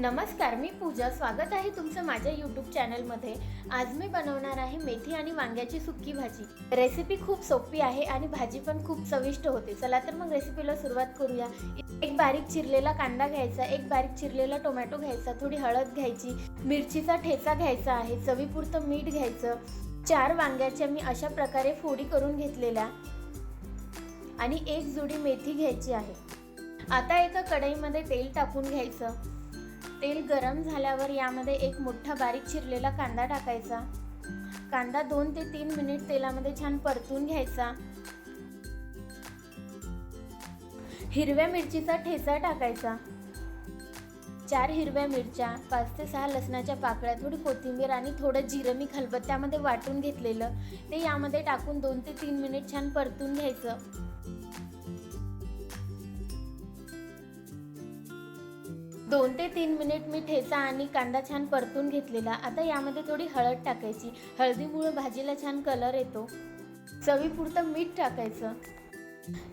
नमस्कार मी पूजा. स्वागत आहे तुमचं माझ्या यूट्यूब चॅनलमध्ये आज मी बनवणार आहे मेथी आणि वांग्याची सुक्की भाजी. रेसिपी खूप सोपी आहे आणि भाजी पण खूप चविष्ट होते. चला तर मग रेसिपीला सुरुवात करूया. एक बारीक चिरलेला कांदा घ्यायचा एक बारीक चिरलेला टोमॅटो घ्यायचा थोडी हळद घ्यायची मिरचीचा ठेचा घ्यायचा आहे चवीपुरतं मीठ घ्यायचं. चार वांग्याच्या मी अशा प्रकारे फोडी करून घेतलेल्या आणि एक जुडी मेथी घ्यायची आहे. आता एका कढईमध्ये तेल टाकून घ्यायचं. तेल गरम झाल्यावर यामध्ये एक मोठा बारीक चिरलेला कांदा टाकायचा. कांदा दोन ते तीन मिनिट तेलामध्ये छान परतून घ्यायचा. हिरव्या मिरचीचा ठेचा टाकायचा. चार हिरव्या मिरच्या पाच ते सहा लसणाच्या पाकळ्या थोडी कोथिंबीर आणि थोडं जिरं मी खलबत्त्यामध्ये वाटून घेतलेलं. ते यामध्ये टाकून दोन ते तीन मिनिट छान परतून घ्यायचं. दोन ते तीन मिनिट मी ठेचा आणि कांदा छान परतून घेतलेला. आता यामध्ये थोडी हळद टाकायची. हळदीमुळे भाजीला छान कलर येतो. चवीपुरतं मीठ टाकायचं.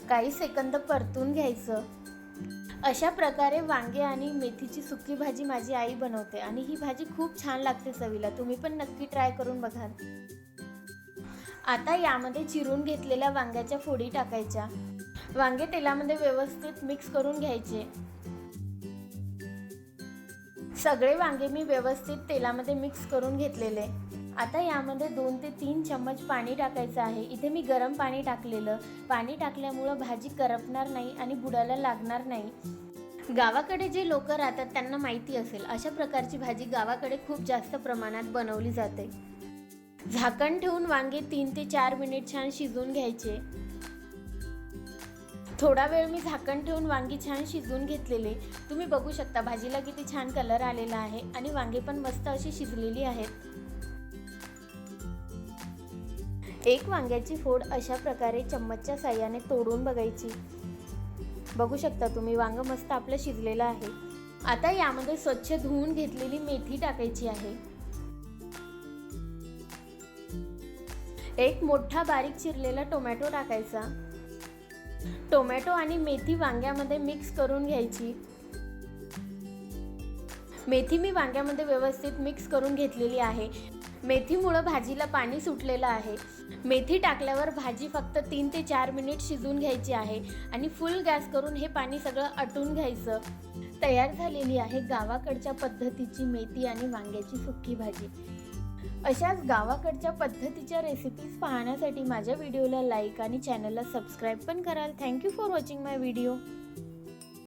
काही सेकंद परतून घ्यायचं. अशा प्रकारे वांगे आणि मेथीची सुकी भाजी माझी आई बनवते आणि ही भाजी खूप छान लागते चवीला. तुम्ही पण नक्की ट्राय करून बघा आता यामध्ये चिरून घेतलेल्या वांग्याच्या फोडी टाकायच्या. वांगे तेलामध्ये व्यवस्थित मिक्स करून घ्यायचे. सगळे वांगे मी व्यवस्थित तेलामध्ये मिक्स करून घेतलेले. आता यामध्ये दोन ते तीन चम्मच पाणी टाकायचं आहे. इथे मी गरम पाणी टाकलेलं. पाणी टाकल्यामुळं भाजी करपणार नाही आणि बुडायला लागणार नाही. गावाकडे जे लोक राहतात त्यांना माहिती असेल अशा प्रकारची भाजी गावाकडे खूप जास्त प्रमाणात बनवली जाते. झाकण ठेवून वांगे तीन ते चार मिनिट छान शिजवून घ्यायचे. थोडा वेळ मी झाकण ठेवून वांगी छान शिजवून घेतलेले. तुम्ही बघू शकता भाजीला किती छान कलर आलेला आहे आणि वांगे पण मस्त अशी शिजलेली आहेत. एक वांग्याची फोड अशा प्रकारे चम्मचच्या साह्याने तोडून बघायची. बघू शकता तुम्ही वांग मस्त आपलं शिजलेलं आहे. आता यामध्ये स्वच्छ धुवून घेतलेली मेथी टाकायची आहे. एक मोठा बारीक चिरलेला टोमॅटो टाकायचा. टोमॅटो आणि मेथी वांग्यामध्ये मिक्स करून घ्यायची. मेथी मी वांग्यामध्ये व्यवस्थित मिक्स करून घेतलेली आहे. मेथीमुळं भाजीला पाणी सुटलेलं आहे. मेथी टाकल्यावर भाजी फक्त तीन ते चार मिनिट शिजून घ्यायची आहे आणि फुल गॅस करून हे पाणी सगळं आटून घ्यायचं. तयार झालेली आहे गावाकडच्या पद्धतीची मेथी आणि वांग्याची सुक्की भाजी. अशाच गावाकडच्या पद्धतीच्या रेसिपीज पाहण्यासाठी माझ्या व्हिडिओला लाईक आणि चॅनलला सबस्क्राईब पण कराल. Thank you for watching my video